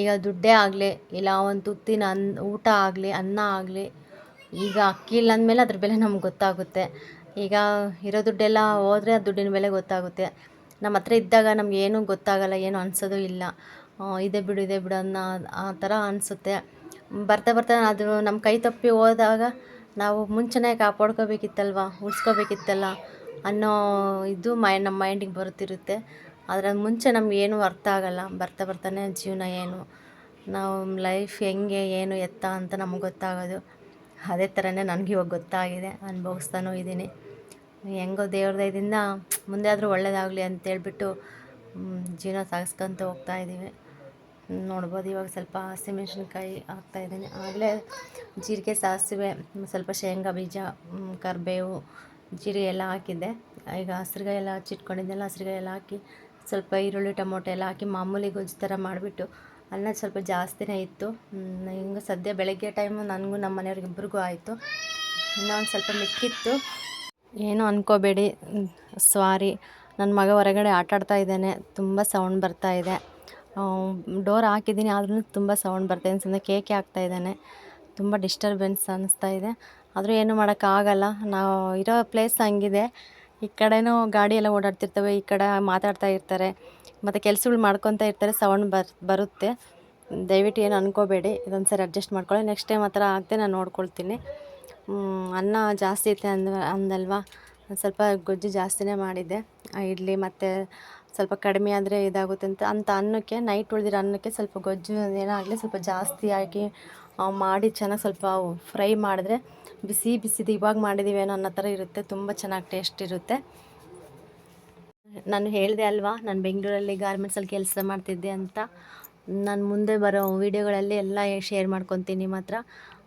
ಈಗ ದುಡ್ಡೇ ಆಗಲಿ, ಇಲ್ಲ ಒಂದು ತುತ್ತಿನ ಅನ್ ಊಟ ಆಗಲಿ, ಅನ್ನ ಆಗಲಿ, ಈಗ ಅಕ್ಕಿ ಇಲ್ಲ ಅಂದಮೇಲೆ ಅದ್ರ ಬೆಲೆ ನಮ್ಗೆ ಗೊತ್ತಾಗುತ್ತೆ. ಈಗ ಇರೋ ದುಡ್ಡೆಲ್ಲ ಹೋದರೆ ಆ ದುಡ್ಡಿನ ಬೆಲೆ ಗೊತ್ತಾಗುತ್ತೆ. ನಮ್ಮ ಹತ್ರ ಇದ್ದಾಗ ನಮ್ಗೆ ಏನೂ ಗೊತ್ತಾಗಲ್ಲ, ಏನು ಅನ್ಸೋದು ಇಲ್ಲ. ಇದೆ ಬಿಡು ಇದೆ ಬಿಡು ಅನ್ನೋ ಆ ಥರ ಅನಿಸುತ್ತೆ. ಬರ್ತಾ ಬರ್ತಾ ಅದು ನಮ್ಮ ಕೈ ತಪ್ಪಿ ಹೋದಾಗ ನಾವು ಮುಂಚೆನೇ ಕಾಪಾಡ್ಕೋಬೇಕಿತ್ತಲ್ವ, ಉಳಿಸ್ಕೋಬೇಕಿತ್ತಲ್ಲ ಅನ್ನೋ ಇದು ಮೈ, ನಮ್ಮ ಮೈಂಡಿಗೆ ಬರುತ್ತಿರುತ್ತೆ. ಆದರೆ ಮುಂಚೆ ನಮ್ಗೆ ಏನೂ ಅರ್ಥ ಆಗಲ್ಲ, ಬರ್ತಾ ಬರ್ತಾನೆ ಜೀವನ ಏನು, ನಾವು ಲೈಫ್ ಹೆಂಗೆ, ಏನು ಎತ್ತ ಅಂತ ನಮ್ಗೆ ಗೊತ್ತಾಗೋದು. ಅದೇ ಥರನೇ ನನಗೆ ಇವಾಗ ಗೊತ್ತಾಗಿದೆ, ಅನುಭವಿಸ್ತಾನೂ ಇದ್ದೀನಿ. ಹೆಂಗೋ ದೇವ್ರ ದಯದಿಂದ ಮುಂದೆ ಆದರೂ ಒಳ್ಳೇದಾಗಲಿ ಅಂತೇಳ್ಬಿಟ್ಟು ಜೀವನ ಸಾಗಿಸ್ಕೊಂತ ಹೋಗ್ತಾ ಇದ್ದೀವಿ. ನೋಡ್ಬೋದು ಇವಾಗ ಸ್ವಲ್ಪ ಹಸಿಮೆಣ್ಸಿನ್ಕಾಯಿ ಹಾಕ್ತಾಯಿದ್ದೀನಿ ಆಗಲೇ ಜೀರಿಗೆ ಸಾಸಿವೆ, ಸ್ವಲ್ಪ ಶೇಂಗಾ ಬೀಜ ಕರಿಬೇವು, ಜೀರಿಗೆ ಎಲ್ಲ ಹಾಕಿದ್ದೆ. ಈಗ ಹಸಿರುಗಾಯಿ ಎಲ್ಲ ಹಚ್ಚಿಟ್ಕೊಂಡಿದ್ದೆಲ್ಲ ಹಸಿರುಗಾಯಿ ಎಲ್ಲ ಹಾಕಿ ಸ್ವಲ್ಪ ಈರುಳ್ಳಿ, ಟೊಮೊಟೊ ಎಲ್ಲ ಹಾಕಿ ಮಾಮೂಲಿ ಗೊಜ್ಜು ಥರ ಮಾಡಿಬಿಟ್ಟು ಅನ್ನ ಸ್ವಲ್ಪ ಜಾಸ್ತಿನೇ ಇತ್ತು. ಹಿಂಗೆ ಸದ್ಯ ಬೆಳಗ್ಗೆ ಟೈಮು ನನಗೂ ನಮ್ಮ ಮನೆಯವ್ರಿಗೆ ಇಬ್ಬರಿಗೂ ಆಯಿತು. ಇನ್ನೊಂದು ಸ್ವಲ್ಪ ಮಿಕ್ಕಿತ್ತು. ಏನು ಅನ್ಕೋಬೇಡಿ. ಸ್ವಾರಿ ನನ್ನ ಮಗ ಹೊರಗಡೆ ಆಟಾಡ್ತಾ ಇದ್ದಾನೆ. ತುಂಬ ಸೌಂಡ್ ಬರ್ತಾ ಇದೆ. ಡೋರ್ ಹಾಕಿದ್ದೀನಿ, ಆದ್ರೂ ತುಂಬ ಸೌಂಡ್ ಬರ್ತಾ ಇದೆ. ಸುಮ್ಮನೆ ಕೇಕೆ ಆಗ್ತಾ ಇದ್ದಾನೆ. ತುಂಬ ಡಿಸ್ಟರ್ಬೆನ್ಸ್ ಅನ್ನಿಸ್ತಾ ಇದೆ. ಆದರೂ ಏನು ಮಾಡೋಕ್ಕಾಗಲ್ಲ ನಾವು ಇರೋ ಪ್ಲೇಸ್ ಹಂಗಿದೆ. ಈ ಕಡೆನೂ ಗಾಡಿ ಎಲ್ಲ ಓಡಾಡ್ತಿರ್ತವೆ, ಈ ಕಡೆ ಮಾತಾಡ್ತಾ ಇರ್ತಾರೆ. ಮತ್ತು ಕೆಲಸಗಳು ಮಾಡ್ಕೊತಾ ಇರ್ತಾರೆ ಸೌಂಡ್ ಬರ್, ಬರುತ್ತೆ. ದಯವಿಟ್ಟು ಏನು ಅನ್ಕೋಬೇಡಿ. ಇದೊಂದು ಸರಿ ಅಡ್ಜಸ್ಟ್ ಮಾಡ್ಕೊಳ್ಳಿ. ನೆಕ್ಸ್ಟ್ ಟೈಮ್ ಆ ಥರ ಆಗದೆ ನಾನು ನೋಡ್ಕೊಳ್ತೀನಿ. ಅನ್ನ ಜಾಸ್ತಿ ಐತೆ ಅಂದ ಅಂದಲ್ವಾ? ಸ್ವಲ್ಪ ಗೊಜ್ಜು ಜಾಸ್ತಿನೇ ಮಾಡಿದ್ದೆ. ಇಡ್ಲಿ ಮತ್ತು ಸ್ವಲ್ಪ ಕಡಿಮೆ ಆದರೆ ಇದಾಗುತ್ತೆ ಅಂತ ಅಂತ ಅನ್ನಕ್ಕೆ ನೈಟ್ ಉಳಿದಿರೋ ಅನ್ನಕ್ಕೆ ಸ್ವಲ್ಪ ಗೊಜ್ಜು ಏನಾಗಲಿ ಸ್ವಲ್ಪ ಜಾಸ್ತಿ ಹಾಕಿ ಮಾಡಿ ಚೆನ್ನಾಗಿ ಸ್ವಲ್ಪ ಫ್ರೈ ಮಾಡಿದ್ರೆ ಬಿಸಿ ಬಿಸಿದು ಇವಾಗ ಮಾಡಿದ್ದೀವೇನೋ ಅನ್ನೋ ಥರ ಇರುತ್ತೆ, ತುಂಬ ಚೆನ್ನಾಗಿ ಟೇಸ್ಟ್ ಇರುತ್ತೆ. ನಾನು ಹೇಳಿದೆ ಅಲ್ವಾ, ನಾನು ಬೆಂಗಳೂರಲ್ಲಿ ಗಾರ್ಮೆಂಟ್ಸಲ್ಲಿ ಕೆಲಸ ಮಾಡ್ತಿದ್ದೆ ಅಂತ. ನಾನು ಮುಂದೆ ಬರೋ ವೀಡಿಯೋಗಳಲ್ಲಿ ಎಲ್ಲ ಶೇರ್ ಮಾಡ್ಕೊತೀನಿ ನಿಮ್ಮ ಹತ್ರ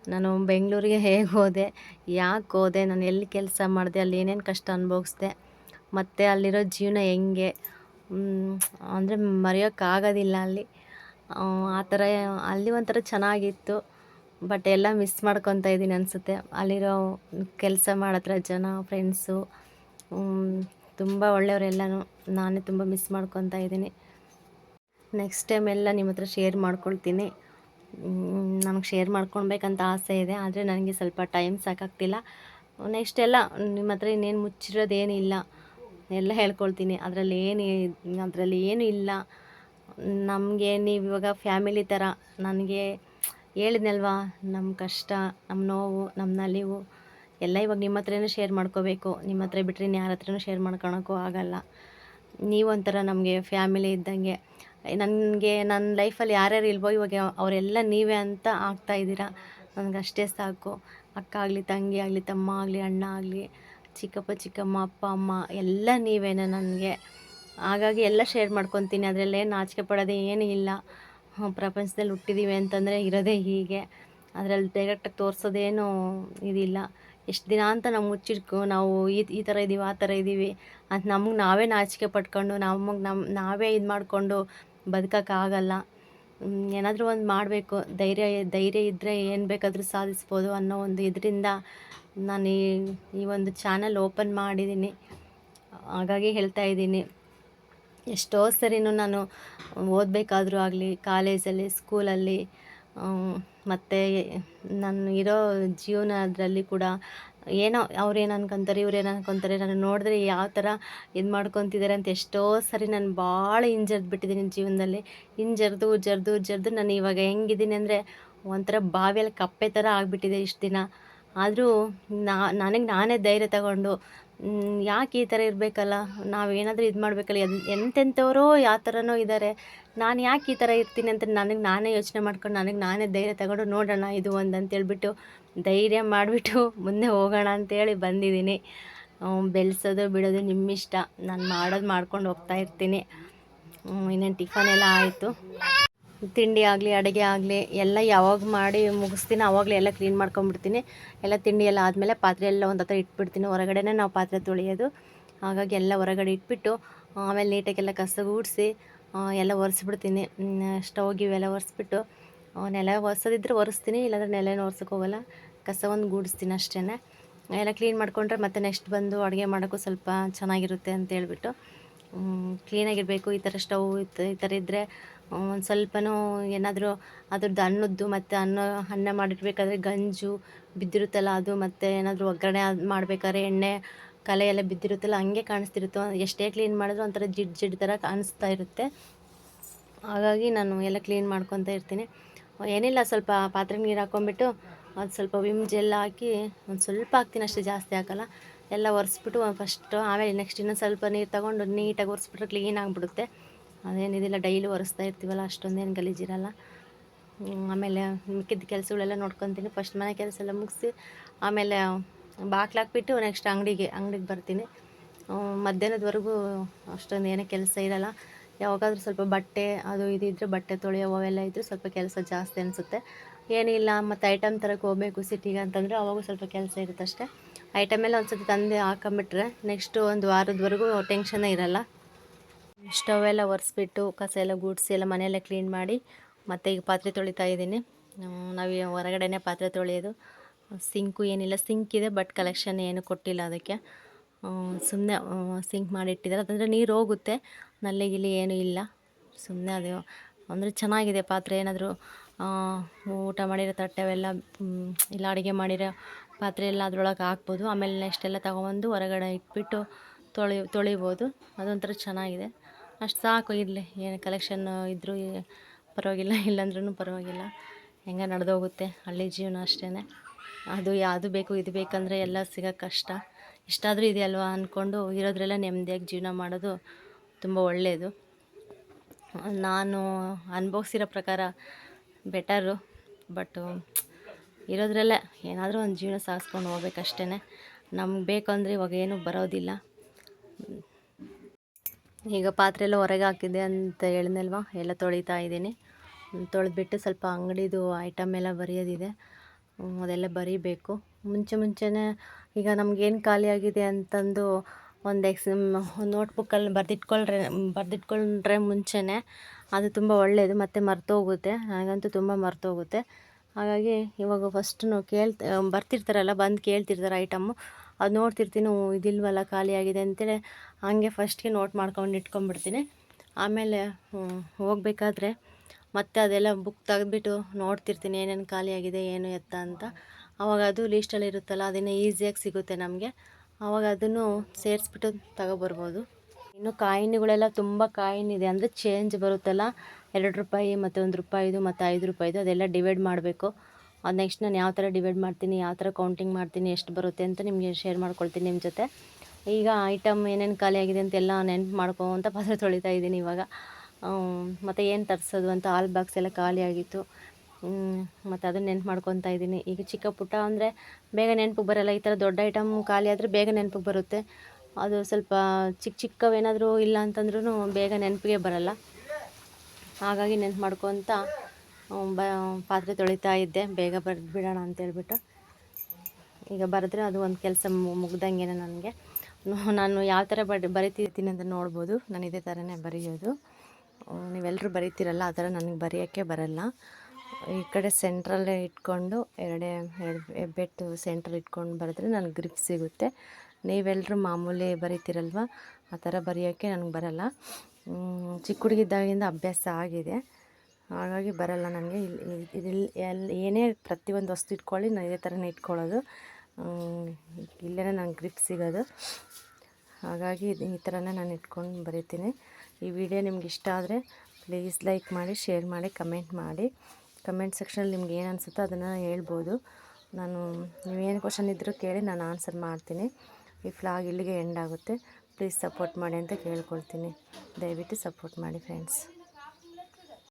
ನಾನು ಬೆಂಗಳೂರಿಗೆ ಹೇಗೆ ಹೋದೆ ಯಾಕೆ ಹೋದೆ ನಾನು ಎಲ್ಲಿ ಕೆಲಸ ಮಾಡಿದೆ ಅಲ್ಲಿ ಏನೇನು ಕಷ್ಟ ಅನುಭವಿಸ್ದೆ ಮತ್ತು ಅಲ್ಲಿರೋ ಜೀವನ ಹೆಂಗೆ? ಅಂದರೆ ಮರೆಯೋಕ್ಕಾಗೋದಿಲ್ಲ ಅಲ್ಲಿ. ಆ, ಥರ ಅಲ್ಲಿ ಒಂಥರ ಚೆನ್ನಾಗಿತ್ತು ಬಟ್ ಎಲ್ಲ ಮಿಸ್ ಮಾಡ್ಕೊತಾ ಇದ್ದೀನಿ ಅನಿಸುತ್ತೆ. ಅಲ್ಲಿರೋ ಕೆಲಸ ಮಾಡತ್ರ ಜನ ಫ್ರೆಂಡ್ಸು ತುಂಬ ಒಳ್ಳೆಯವರೆಲ್ಲನೂ ನಾನೇ ತುಂಬ ಮಿಸ್ ಮಾಡ್ಕೊತಾ ಇದ್ದೀನಿ. ನೆಕ್ಸ್ಟ್ ಟೈಮ್ ಎಲ್ಲ ನಿಮ್ಮ ಹತ್ರ ಶೇರ್ ಮಾಡ್ಕೊಳ್ತೀನಿ. ನಮಗೆ ಶೇರ್ ಮಾಡ್ಕೊಳ್ಬೇಕಂತ ಆಸೆ ಇದೆ, ಆದರೆ ನನಗೆ ಸ್ವಲ್ಪ ಟೈಮ್ ಸಾಕಾಗ್ತಿಲ್ಲ. ನೆಕ್ಸ್ಟ್ ಎಲ್ಲ ನಿಮ್ಮ ಹತ್ರ ಇನ್ನೇನು ಮುಚ್ಚಿರೋದೇನಿಲ್ಲ, ಎಲ್ಲ ಹೇಳ್ಕೊಳ್ತೀನಿ. ಅದರಲ್ಲಿ ಏನು ಅದರಲ್ಲಿ ಏನು ಇಲ್ಲ. ನಮಗೆ ನೀವು ಇವಾಗ ಫ್ಯಾಮಿಲಿ ಥರ ನನಗೆ ಹೇಳಿದ್ನಲ್ವಾ ನಮ್ಮ ಕಷ್ಟ ನಮ್ಮ ನೋವು ನಮ್ಮ ನಲಿವು, ಎಲ್ಲ ಇವಾಗ ನಿಮ್ಮ ಹತ್ರನೇ ಶೇರ್ ಮಾಡ್ಕೋಬೇಕು. ನಿಮ್ಮ ಹತ್ರ ಬಿಟ್ಟರೆ ಇನ್ನು ಯಾರ ಹತ್ರನೂ ಶೇರ್ ಮಾಡ್ಕೊಳಕ್ಕೂ ಆಗಲ್ಲ. ನೀವೊಂಥರ ನಮಗೆ ಫ್ಯಾಮಿಲಿ ಇದ್ದಂಗೆ. ನನಗೆ ನನ್ನ ಲೈಫಲ್ಲಿ ಯಾರ್ಯಾರು ಇಲ್ವೋ ಇವಾಗ ಅವರೆಲ್ಲ ನೀವೇ ಅಂತ ಆಗ್ತಾ ಇದ್ದೀರಾ? ನನಗೆ ಅಷ್ಟೇ ಸಾಕು. ಅಕ್ಕ ಆಗಲಿ, ತಂಗಿ ಆಗಲಿ, ತಮ್ಮ ಆಗಲಿ, ಅಣ್ಣ ಆಗಲಿ, ಚಿಕ್ಕಪ್ಪ, ಚಿಕ್ಕಮ್ಮ, ಅಪ್ಪ, ಅಮ್ಮ, ಎಲ್ಲ ನೀವೇನೆ ನನಗೆ. ಹಾಗಾಗಿ ಎಲ್ಲ ಶೇರ್ ಮಾಡ್ಕೊತೀನಿ. ಅದರಲ್ಲೇನು ನಾಚಿಕೆ ಪಡೋದೇ ಏನೂ ಇಲ್ಲ. ಪ್ರಪಂಚದಲ್ಲಿ ಹುಟ್ಟಿದ್ದೀವಿ ಅಂತಂದರೆ ಇರೋದೇ ಹೀಗೆ. ಅದರಲ್ಲಿ ಡೈರೆಕ್ಟಾಗಿ ತೋರಿಸೋದೇನು ಇದಿಲ್ಲ. ಎಷ್ಟು ದಿನ ಅಂತ ನಾವು ಮುಚ್ಚಿಟ್ಕೊ ನಾವು ಈ ಈ ಥರ ಇದ್ದೀವಿ ಆ ಥರ ಇದ್ದೀವಿ ಅಂತ ನಮಗೆ ನಾವೇ ನಾಚಿಕೆ ಪಟ್ಕೊಂಡು, ನಮಗೆ ನಮ್ಮ ನಾವೇ ಇದು ಮಾಡಿಕೊಂಡು ಬದುಕೋಕ್ಕಾಗಲ್ಲ. ಏನಾದರೂ ಒಂದು ಮಾಡಬೇಕು. ಧೈರ್ಯ ಧೈರ್ಯ ಇದ್ದರೆ ಏನು ಬೇಕಾದರೂ ಸಾಧಿಸ್ಬೋದು ಅನ್ನೋ ಒಂದು ಇದರಿಂದ ನಾನು ಈ ಈ ಒಂದು ಚಾನಲ್ ಓಪನ್ ಮಾಡಿದ್ದೀನಿ ಹಾಗಾಗಿ ಹೇಳ್ತಾ ಇದ್ದೀನಿ. ಎಷ್ಟೋ ಸರಿನೂ ನಾನು ಓದಬೇಕಾದ್ರೂ ಆಗಲಿ, ಕಾಲೇಜಲ್ಲಿ, ಸ್ಕೂಲಲ್ಲಿ ಮತ್ತು ನಾನು ಇರೋ ಜೀವನದಲ್ಲಿ ಕೂಡ ಏನೋ ಅವ್ರೇನು ಅನ್ಕೊಂತಾರೆ ಇವ್ರೇನು ಅನ್ಕೊಂತಾರೆ, ನಾನು ನೋಡಿದ್ರೆ ಯಾವ ಥರ ಇದು ಮಾಡ್ಕೊತಿದ್ದಾರೆ ಅಂತ ಎಷ್ಟೋ ಸರಿ ನಾನು ಭಾಳ ಹಿಂಜರ್ದು ಬಿಟ್ಟಿದ್ದೀನಿ ಜೀವನದಲ್ಲಿ. ಹಿಂಜರ್ದು ಜರ್ದು ಜರ್ದು ನಾನು ಇವಾಗ ಹೆಂಗಿದ್ದೀನಿ ಅಂದರೆ ಒಂಥರ ಬಾವಿಯಲ್ಲಿ ಕಪ್ಪೆ ಥರ ಆಗಿಬಿಟ್ಟಿದೆ ಇಷ್ಟು ದಿನ. ಆದರೂ ನನಗೆ ನಾನೇ ಧೈರ್ಯ ತಗೊಂಡು ಯಾಕೆ ಈ ಥರ ಇರಬೇಕಲ್ಲ? ನಾವೇನಾದರೂ ಇದು ಮಾಡಬೇಕಲ್ಲ, ಎನ್ ಎಂತೆಂಥವರೋ ಯಾವ ಥರನೋ ಇದ್ದಾರೆ ನಾನು ಯಾಕೆ ಈ ಥರ ಇರ್ತೀನಿ ಅಂತ ನನಗೆ ನಾನೇ ಯೋಚನೆ ಮಾಡ್ಕೊಂಡು ನನಗೆ ನಾನೇ ಧೈರ್ಯ ತಗೊಂಡು ನೋಡೋಣ, ಇದು ಒಂದು ಅಂತೇಳ್ಬಿಟ್ಟು ಧೈರ್ಯ ಮಾಡಿಬಿಟ್ಟು ಮುಂದೆ ಹೋಗೋಣ ಅಂತೇಳಿ ಬಂದಿದ್ದೀನಿ. ಬೆಳೆಸೋದು, ಬಿಡೋದು ನಿಮ್ಮಿಷ್ಟ. ನಾನು ಮಾಡೋದು ಮಾಡ್ಕೊಂಡು ಹೋಗ್ತಾ ಇರ್ತೀನಿ. ಇನ್ನೇನು ಟಿಫನ್ ಎಲ್ಲ ಆಯಿತು? ತಿಂಡಿ ಆಗಲಿ, ಅಡುಗೆ ಆಗಲಿ, ಎಲ್ಲ ಯಾವಾಗ ಮಾಡಿ ಮುಗಿಸ್ತೀನಿ ಆವಾಗಲೇ ಎಲ್ಲ ಕ್ಲೀನ್ ಮಾಡ್ಕೊಂಬಿಡ್ತೀನಿ ಎಲ್ಲ ತಿಂಡಿ ಎಲ್ಲ ಆದಮೇಲೆ ಪಾತ್ರೆ ಎಲ್ಲ ಒಂದು ಹತ್ರ ಇಟ್ಬಿಡ್ತೀನಿ. ಹೊರಗಡೆನೇ ನಾವು ಪಾತ್ರೆ ತೊಳೆಯೋದು. ಹಾಗಾಗಿ ಎಲ್ಲ ಹೊರಗಡೆ ಇಟ್ಬಿಟ್ಟು, ಆಮೇಲೆ ನೀಟಾಗೆಲ್ಲ ಕಸ ಗೂಡಿಸಿ ಎಲ್ಲ ಒರೆಸ್ಬಿಡ್ತೀನಿ. ಸ್ಟವ್ ಇವೆಲ್ಲ ಒರೆಸ್ಬಿಟ್ಟು ನೆಲ ಒರೆಸೋದಿದ್ರೆ ಒರೆಸ್ತೀನಿ, ಇಲ್ಲಾಂದ್ರೆ ನೆಲೆನೂ ಒರ್ಸೋಕೆ ಹೋಗಲ್ಲ. ಕಸ ಒಂದು ಗೂಡಿಸ್ತೀನಿ ಅಷ್ಟೇ ಎಲ್ಲ ಕ್ಲೀನ್ ಮಾಡಿಕೊಂಡ್ರೆ ಮತ್ತೆ ನೆಕ್ಸ್ಟ್ ಬಂದು ಅಡುಗೆ ಮಾಡೋಕ್ಕೂ ಸ್ವಲ್ಪ ಚೆನ್ನಾಗಿರುತ್ತೆ ಅಂತ ಹೇಳ್ಬಿಟ್ಟು ಕ್ಲೀನಾಗಿರಬೇಕು ಈ ಥರ ಸ್ಟವ್ ಈ ಥರ ಇದ್ದರೆ ಒಂದು ಸ್ವಲ್ಪನೂ ಏನಾದರೂ ಅದ್ರದ್ದು ಅನ್ನದ್ದು ಮತ್ತು ಅನ್ನ ಅನ್ನ ಮಾಡಿರ್ಬೇಕಾದ್ರೆ ಗಂಜು ಬಿದ್ದಿರುತ್ತಲ್ಲ ಅದು ಮತ್ತು ಏನಾದರೂ ಒಗ್ಗರಣೆ ಅದು ಮಾಡ್ಬೇಕಾದ್ರೆ ಎಣ್ಣೆ ಕಲೆ ಎಲ್ಲ ಬಿದ್ದಿರುತ್ತಲ್ಲ ಹಂಗೆ ಕಾಣಿಸ್ತಿರುತ್ತೋ ಎಷ್ಟೇ ಕ್ಲೀನ್ ಮಾಡಿದ್ರು ಒಂಥರ ಜಿಡ್ ಜಿಡ್ ಥರ ಕಾಣಿಸ್ತಾ ಇರುತ್ತೆ. ಹಾಗಾಗಿ ನಾನು ಎಲ್ಲ ಕ್ಲೀನ್ ಮಾಡ್ಕೊತ ಇರ್ತೀನಿ. ಏನಿಲ್ಲ ಸ್ವಲ್ಪ ಪಾತ್ರೆ ನೀರು ಹಾಕ್ಕೊಂಬಿಟ್ಟು ಅದು ಸ್ವಲ್ಪ ವಿಮ್ ಜೆಲ್ ಹಾಕಿ ಒಂದು ಸ್ವಲ್ಪ ಹಾಕ್ತೀನಿ ಅಷ್ಟೇ ಜಾಸ್ತಿ ಹಾಕಲ್ಲ. ಎಲ್ಲ ಒರೆಸ್ಬಿಟ್ಟು ಫಸ್ಟು ಆಮೇಲೆ ನೆಕ್ಸ್ಟ್ ಇನ್ನೊಂದು ಸ್ವಲ್ಪ ನೀರು ತಗೊಂಡು ನೀಟಾಗಿ ಒರೆಸ್ಬಿಟ್ರೆ ಕ್ಲೀನ್ ಆಗಿಬಿಡುತ್ತೆ. ಅದೇನಿದಿಲ್ಲ ಡೈಲಿ ಒರೆಸ್ತಾ ಇರ್ತೀವಲ್ಲ, ಅಷ್ಟೊಂದೇನು ಗಲೀಜಿರಲ್ಲ. ಆಮೇಲೆ ಮಿಕ್ಕಿದ್ದ ಕೆಲಸಗಳೆಲ್ಲ ನೋಡ್ಕೊತೀನಿ. ಫಸ್ಟ್ ಮನೆ ಕೆಲಸ ಎಲ್ಲ ಮುಗಿಸಿ, ಆಮೇಲೆ ಬಾಗ್ಲು ಹಾಕ್ಬಿಟ್ಟು ನೆಕ್ಸ್ಟ್ ಅಂಗಡಿಗೆ ಅಂಗಡಿಗೆ ಬರ್ತೀನಿ. ಮಧ್ಯಾಹ್ನದವರೆಗೂ ಅಷ್ಟೊಂದು ಏನೇ ಕೆಲಸ ಇರಲ್ಲ. ಯಾವಾಗಾದ್ರೂ ಸ್ವಲ್ಪ ಬಟ್ಟೆ, ಅದು ಇದು ಇದ್ದರೆ ಬಟ್ಟೆ ತೊಳೆಯೋ, ಅವೆಲ್ಲ ಇದ್ದರೆ ಸ್ವಲ್ಪ ಕೆಲಸ ಜಾಸ್ತಿ ಅನಿಸುತ್ತೆ. ಏನಿಲ್ಲ ಮತ್ತು ಐಟಮ್ ತರಕ್ಕೆ ಹೋಗಬೇಕು ಸಿಟಿಗೆ ಅಂತಂದರೆ ಅವಾಗೂ ಸ್ವಲ್ಪ ಕೆಲಸ ಇರುತ್ತೆ ಅಷ್ಟೇ ಐಟಮ್ ಎಲ್ಲ ಒಂದು ಸತಿ ತಂದು ಹಾಕೊಂಬಿಟ್ರೆ ನೆಕ್ಸ್ಟು ಒಂದು ವಾರದವರೆಗೂ ಟೆನ್ಷನ್ನೇ ಇರಲ್ಲ. ಸ್ಟವ್ ಎಲ್ಲ ಒರೆಸ್ಬಿಟ್ಟು ಕಸ ಎಲ್ಲ ಗುಡಿಸಿ ಎಲ್ಲ ಮನೆಯೆಲ್ಲ ಕ್ಲೀನ್ ಮಾಡಿ ಮತ್ತೆ ಈಗ ಪಾತ್ರೆ ತೊಳಿತಾ ಇದ್ದೀನಿ. ನಾವು ಹೊರಗಡೆನೇ ಪಾತ್ರೆ ತೊಳೆಯೋದು. ಸಿಂಕು ಏನಿಲ್ಲ ಸಿಂಕ್ ಇದೆ ಬಟ್ ಕಲೆಕ್ಷನ್ ಏನು ಕೊಟ್ಟಿಲ್ಲ ಅದಕ್ಕೆ. ಸುಮ್ಮನೆ ಸಿಂಕ್ ಮಾಡಿಟ್ಟಿದ್ದಾರೆ. ಅದಂದರೆ ನೀರು ಹೋಗುತ್ತೆ ನಲ್ಲಿ ಗಿಲ್ಲಿ ಏನೂ ಇಲ್ಲ. ಸುಮ್ಮನೆ ಅದು ಅಂದರೆ ಚೆನ್ನಾಗಿದೆ ಪಾತ್ರೆ. ಏನಾದರೂ ಊಟ ಮಾಡಿರೋ ತಟ್ಟೆ ಅವೆಲ್ಲ ಮ್, ಇಲ್ಲ ಅಡುಗೆ ಮಾಡಿರೋ ಪಾತ್ರೆ ಎಲ್ಲ ಅದರೊಳಗೆ ಹಾಕ್ಬೋದು. ಆಮೇಲೆ ನೆಕ್ಸ್ಟ್ ಎಲ್ಲ ಹೊರಗಡೆ ಇಟ್ಬಿಟ್ಟು ತೊಳಿ ತೊಳಿಬೋದು. ಅದೊಂಥರ ಚೆನ್ನಾಗಿದೆ. ಅಷ್ಟು ಸಾಕು ಇರಲಿ. ಏನು ಕಲೆಕ್ಷನ್ ಇದ್ದರೂ ಪರವಾಗಿಲ್ಲ ಇಲ್ಲಾಂದ್ರೂ ಪರವಾಗಿಲ್ಲ. ಹೆಂಗೆ ನಡೆದೋಗುತ್ತೆ ಹಳ್ಳಿ ಜೀವನ ಅಷ್ಟೇ ಅದು ಯಾವುದು ಬೇಕು, ಇದು ಬೇಕಂದರೆ ಎಲ್ಲ ಸಿಗೋ ಕಷ್ಟ. ಇಷ್ಟಾದರೂ ಇದೆಯಲ್ವಾ ಅಂದ್ಕೊಂಡು ಇರೋದ್ರೆಲ್ಲ ನೆಮ್ಮದಿಯಾಗಿ ಜೀವನ ಮಾಡೋದು ತುಂಬ ಒಳ್ಳೆಯದು ನಾನು ಅನುಭವಿಸಿರೋ ಪ್ರಕಾರ ಬೆಟರು ಬಟ್ಟು ಇರೋದ್ರಲ್ಲೇ ಏನಾದರೂ ಒಂದು ಜೀವನ ಸಾಗಿಸ್ಕೊಂಡು ಹೋಗ್ಬೇಕಷ್ಟೇ ನಮ್ಗೆ ಬೇಕು ಅಂದರೆ ಇವಾಗ ಏನೂ ಬರೋದಿಲ್ಲ. ಈಗ ಪಾತ್ರೆ ಎಲ್ಲ ಹೊರಗೆ ಹಾಕಿದೆ ಅಂತ ಹೇಳಿದ್ನಲ್ವ? ಎಲ್ಲ ತೊಳಿತಾ ಇದ್ದೀನಿ. ತೊಳೆದ್ಬಿಟ್ಟು ಸ್ವಲ್ಪ ಅಂಗಡಿದು ಐಟಮ್ ಎಲ್ಲ ಬರೆಯೋದಿದೆ. ಅದೆಲ್ಲ ಬರೀಬೇಕು. ಮುಂಚೆ ಮುಂಚೆನೇ ಈಗ ನಮಗೇನು ಖಾಲಿ ಆಗಿದೆ ಅಂತಂದು ಒಂದು ಎಕ್ಸ್ ನೋಟ್ಬುಕ್ಕಲ್ಲಿ ಬರೆದಿಟ್ಕೊಳ್ರೆ, ಬರೆದಿಟ್ಕೊಂಡ್ರೆ ಮುಂಚೆನೇ ಅದು ತುಂಬ ಒಳ್ಳೆಯದು ಮತ್ತು ಮರ್ತೋಗುತ್ತೆ. ನನಗಂತೂ ತುಂಬ ಮರ್ತೋಗುತ್ತೆ. ಹಾಗಾಗಿ ಇವಾಗ ಫಸ್ಟು ಕೇಳ್ತ ಬರ್ತಿರ್ತಾರಲ್ಲ, ಬಂದು ಕೇಳ್ತಿರ್ತಾರೆ ಐಟಮ್ಮು ಅದು ನೋಡ್ತಿರ್ತೀನಿ ಇದಿಲ್ವಲ್ಲ ಖಾಲಿಯಾಗಿದೆ ಅಂತೇಳಿ. ಹಂಗೆ ಫಸ್ಟ್ಗೆ ನೋಟ್ ಮಾಡ್ಕೊಂಡು ಇಟ್ಕೊಂಡ್ಬಿಡ್ತೀನಿ. ಆಮೇಲೆ ಹೋಗಬೇಕಾದ್ರೆ ಮತ್ತೆ ಅದೆಲ್ಲ ಬುಕ್ ತೆಗೆದ್ಬಿಟ್ಟು ನೋಡ್ತಿರ್ತೀನಿ, ಏನೇನು ಖಾಲಿಯಾಗಿದೆ ಏನು ಎತ್ತ ಅಂತ. ಆವಾಗ ಅದು ಲೀಸ್ಟಲ್ಲಿ ಇರುತ್ತಲ್ಲ, ಅದನ್ನು ಈಸಿಯಾಗಿ ಸಿಗುತ್ತೆ ನಮಗೆ. ಆವಾಗ ಅದನ್ನು ಸೇರಿಸ್ಬಿಟ್ಟು ತಗೊಬರ್ಬೋದು. ಇನ್ನು ಕಾಯಿನ್ಗಳೆಲ್ಲ ತುಂಬ ಕಾಯಿನ್ ಇದೆ, ಅಂದರೆ ಚೇಂಜ್ ಬರುತ್ತಲ್ಲ. ಎರಡು ರೂಪಾಯಿ, ಮತ್ತು ಒಂದು ರೂಪಾಯಿದು, ಮತ್ತು ಐದು ರೂಪಾಯಿದು, ಅದೆಲ್ಲ ಡಿವೈಡ್ ಮಾಡಬೇಕು. ಅದು ನೆಕ್ಸ್ಟ್ ನಾನು ಯಾವ ಥರ ಡಿವೈಡ್ ಮಾಡ್ತೀನಿ, ಯಾವ ಥರ ಕೌಂಟಿಂಗ್ ಮಾಡ್ತೀನಿ, ಎಷ್ಟು ಬರುತ್ತೆ ಅಂತ ನಿಮಗೆ ಶೇರ್ ಮಾಡ್ಕೊಳ್ತೀನಿ ನಿಮ್ಮ ಜೊತೆ. ಈಗ ಐಟಮ್ ಏನೇನು ಖಾಲಿಯಾಗಿದೆ ಅಂತೆಲ್ಲ ನೆನ್ಪು ಮಾಡ್ಕೊತ ಪಾತ್ರೆ ತೊಳಿತಾ ಇದ್ದೀನಿ ಇವಾಗ. ಮತ್ತು ಏನು ತರಿಸೋದು ಅಂತ ಹಾಲ್ ಬಾಕ್ಸ್ ಎಲ್ಲ ಖಾಲಿ ಆಗಿತ್ತು. ಮತ್ತು ಅದನ್ನು ನೆನ್ಪು ಮಾಡ್ಕೊತಾ ಇದ್ದೀನಿ. ಈಗ ಚಿಕ್ಕ ಪುಟ್ಟ ಅಂದರೆ ಬೇಗ ನೆನಪಿಗೆ ಬರೋಲ್ಲ, ಈ ಥರ ದೊಡ್ಡ ಐಟಮ್ ಖಾಲಿ ಆದರೆ ಬೇಗ ನೆನಪಿಗೆ ಬರುತ್ತೆ. ಅದು ಸ್ವಲ್ಪ ಚಿಕ್ಕ ಚಿಕ್ಕವೇನಾದರೂ ಇಲ್ಲ ಅಂತಂದ್ರೂ ಬೇಗ ನೆನಪಿಗೆ ಬರಲ್ಲ. ಹಾಗಾಗಿ ನೆನ್ಪು ಮಾಡ್ಕೊತ ಬ, ಪಾತ್ರೆ ತೊಳಿತಾ ಇದ್ದೆ. ಬೇಗ ಬರೆದು ಬಿಡೋಣ ಅಂತೇಳ್ಬಿಟ್ಟು ಈಗ ಬರೆದ್ರೆ ಅದು ಒಂದು ಕೆಲಸ ಮುಗ್ದಂಗೆ ನನಗೆ. ನಾನು ಯಾವ ಥರ ಬಡ್, ಬರಿತಿರ್ತೀನಿ ಅಂತ ನೋಡ್ಬೋದು. ನಾನು ಇದೇ ಥರನೇ ಬರೆಯೋದು. ನೀವೆಲ್ಲರೂ ಬರಿತೀರಲ್ಲ, ಆ ಥರ ನನಗೆ ಬರೆಯೋಕ್ಕೆ ಬರಲ್ಲ. ಈ ಕಡೆ ಸೆಂಟ್ರಲ್ಲೇ ಇಟ್ಕೊಂಡು, ಎರಡೇ, ಎರಡು ಹೆಬ್ಬೆಟ್ಟು ಸೆಂಟ್ರಲ್ಲಿ ಇಟ್ಕೊಂಡು ಬರೆದ್ರೆ ನನಗೆ ಗ್ರಿಪ್ ಸಿಗುತ್ತೆ. ನೀವೆಲ್ಲರೂ ಮಾಮೂಲಿ ಬರೀತಿರಲ್ವ, ಆ ಥರ ಬರೆಯೋಕ್ಕೆ ನನಗೆ ಬರಲ್ಲ. ಚಿಕ್ಕ ಹುಡುಗಿದ್ದಾಗಿಂದ ಅಭ್ಯಾಸ ಆಗಿದೆ. ಹಾಗಾಗಿ ಬರಲ್ಲ ನನಗೆ. ಇಲ್ಲಿ ಎಲ್ಲಿ ಏನೇ ಪ್ರತಿಯೊಂದು ವಸ್ತು ಇಟ್ಕೊಳ್ಳಿ, ನಾನು ಇದೇ ಥರನೇ ಇಟ್ಕೊಳ್ಳೋದು. ಇಲ್ಲೇ ನಂಗೆ ಗ್ರಿಪ್ ಸಿಗೋದು. ಹಾಗಾಗಿ ಇದು ಈ ಥರನೇ ನಾನು ಇಟ್ಕೊಂಡು ಬರಿತೀನಿ. ಈ ವಿಡಿಯೋ ನಿಮ್ಗೆ ಇಷ್ಟ ಆದರೆ ಪ್ಲೀಸ್ ಲೈಕ್ ಮಾಡಿ ಶೇರ್ ಮಾಡಿ ಕಮೆಂಟ್ ಮಾಡಿ. ಕಮೆಂಟ್ ಸೆಕ್ಷನಲ್ಲಿ ನಿಮ್ಗೆ ಏನು ಅನಿಸುತ್ತೋ ಅದನ್ನು ಹೇಳ್ಬೋದು. ನಾನು ನೀವೇನು ಕ್ವಶನ್ ಇದ್ದರೂ ಕೇಳಿ ನಾನು ಆನ್ಸರ್ ಮಾಡ್ತೀನಿ. ಈ ಫ್ಲಾಗ್ ಇಲ್ಲಿಗೆ ಎಂಡ್ ಆಗುತ್ತೆ. ಪ್ಲೀಸ್ ಸಪೋರ್ಟ್ ಮಾಡಿ ಅಂತ ಕೇಳ್ಕೊಳ್ತೀನಿ. ದಯವಿಟ್ಟು ಸಪೋರ್ಟ್ ಮಾಡಿ ಫ್ರೆಂಡ್ಸ್